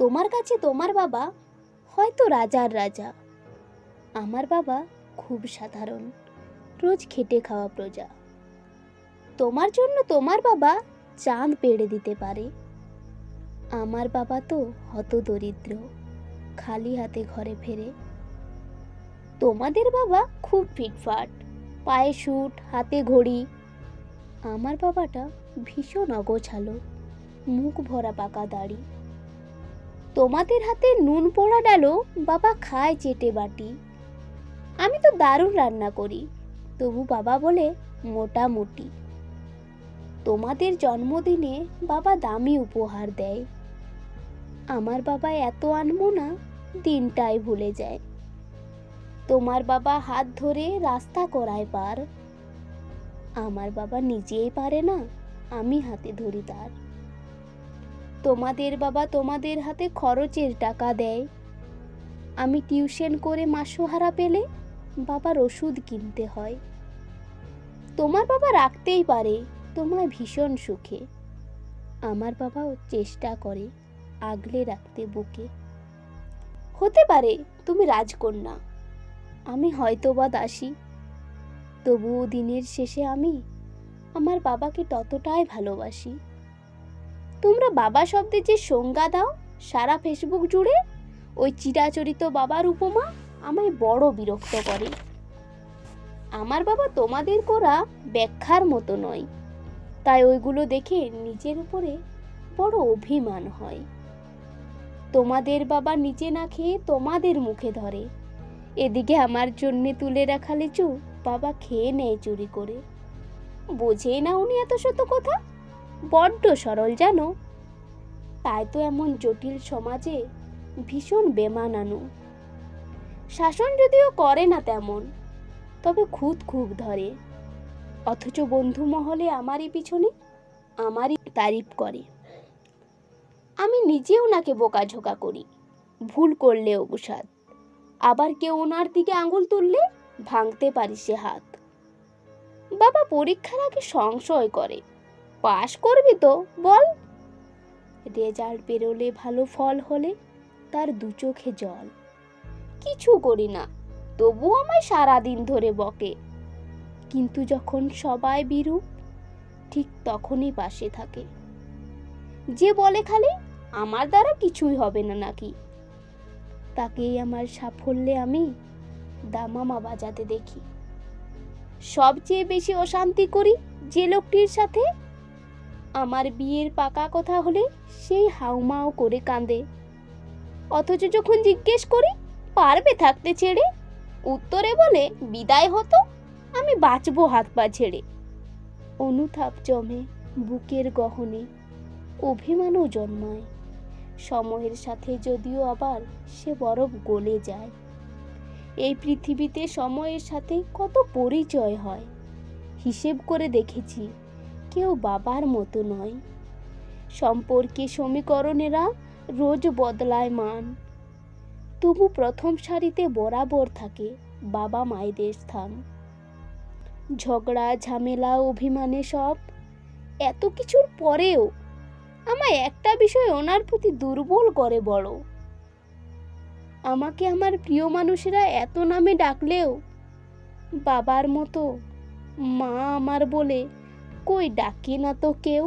তোমার কাছে তোমার বাবা হয়তো রাজার রাজা। আমার বাবা খুব সাধারণ, রোজ খেটে খাওয়া প্রজা। তোমার জন্য তোমার বাবা চাঁদ পেড়ে দিতে পারে। আমার বাবা তো হত দরিদ্র, খালি হাতে ঘরে ফেরে। তোমাদের বাবা খুব ফিটফাট, পায়ে শুট হাতে ঘড়ি। আমার বাবাটা ভীষণ অগোছালো, মুখ ভরা পাকা দাড়ি। তোমাদের হাতে নুন পোড়া ডালো বাবা খায় চেটে বাটি। আমি তো দারুণ রান্না করি, তবু বাবা বলে মোটামুটি তোমাদের জন্মদিনে বাবা দামি উপহার দেয়। আমার বাবা এত আনমো না, দিনটাই ভুলে যায়। তোমার বাবা হাত ধরে রাস্তা করায় পার। আমার বাবা নিজেই পারে না, আমি হাতে ধরি তার। তোমাদের বাবা তোমাদের হাতে খরচের টাকা দেয়। আমি টিউশন করে মাসোহারা পেলে বাবার ওষুধ কিনতে হয়। তোমার বাবা রাখতেই পারে, তোমায় ভীষণ সুখে। আমার বাবাও চেষ্টা করে আগলে রাখতে বুকে। হতে পারে তুমি রাজকন্যা, আমি হয়তো বা দাসী। তবুও দিনের শেষে আমি আমার বাবাকে ততটাই ভালোবাসি। তোমরা বাবা শব্দের যে সংজ্ঞা দাও, সারা ফেসবুক জুড়ে ওই চিরাচরিত বাবার উপমা আমায় বড় বিরক্ত করে। আমার বাবা তোমাদের করা ব্যাখ্যার মতো নয়, তাই ওইগুলো দেখে নিজের উপরে বড় অভিমান হয়। তোমাদের বাবা নিচে না খেয়ে তোমাদের মুখে ধরে, এদিকে আমার জন্যে তুলে রাখা লিচু বাবা খেয়ে নেয় চুরি করে। বোঝেই না উনি এত শত কথা? বড্ড সরল জানো। তাই তো এমন জটিল সমাজে ভীষণ বেমানানো শাসন যদিও করে না তেমন, তবে খুদ খুব ধরে। অথচ বন্ধু মহলে আমারই পিছনে, আমারই তারিফ করে। আমি নিজে ওনাকে বোকাঝোকা করি, ভুল করলে অবসাদ। আবার কেউ ওনার দিকে আঙুল তুললে ভাঙতে পারি সে হাত। বাবা পরীক্ষার আগে সংশয় করে। পাশ করবি তো, বল। রেজাল্ট বেরোলে ভালো ফল হলে তার দু চোখে জল। কিছু করি না, তবু আমায় সারাদিন ধরে বকে। কিন্তু যখন সবাই বিরূপ, ঠিক তখনই পাশে থাকে। যে বলে খালি, আমার দ্বারা কিছুই হবে না নাকি? তাকেই আমার সাফল্যে আমি দামামা বাজাতে দেখি। সবচেয়ে বেশি অশান্তি করি যে লোকটির সাথে আমার বিয়ের পাকা কথা হলে সেই হাউমাও করে কাঁদে। অথচ যখন জিজ্ঞেস করি, পারবে থাকতে ছেড়ে? উত্তরে বলে, বিদায় হতো, আমি বাঁচবো হাত পা ছেড়ে। অনুতাপ জমে বুকের গহনে, অভিমানও জন্মায়। সময়ের সাথে যদিও আবার সে বরফ গলে যায়। এই পৃথিবীতে সময়ের সাথে কত পরিচয় হয়, হিসেব করে দেখেছি। কেউ বাবার মতো নয়। সম্পর্কে সমীকরণেরা রোজ বদলায় মান তবু প্রথম সারিতে বরাবর থাকে বাবা মায়েদের স্থান। ঝগড়া, ঝামেলা, অভিমানে সব। এত কিছুর পরেও আমায় একটা বিষয় ওনার প্রতি দুর্বল করে বড় আমাকে আমার প্রিয় মানুষেরা এত নামে ডাকলেও বাবার মতো মা আমার বলে কই ডাকে না তো কেউ?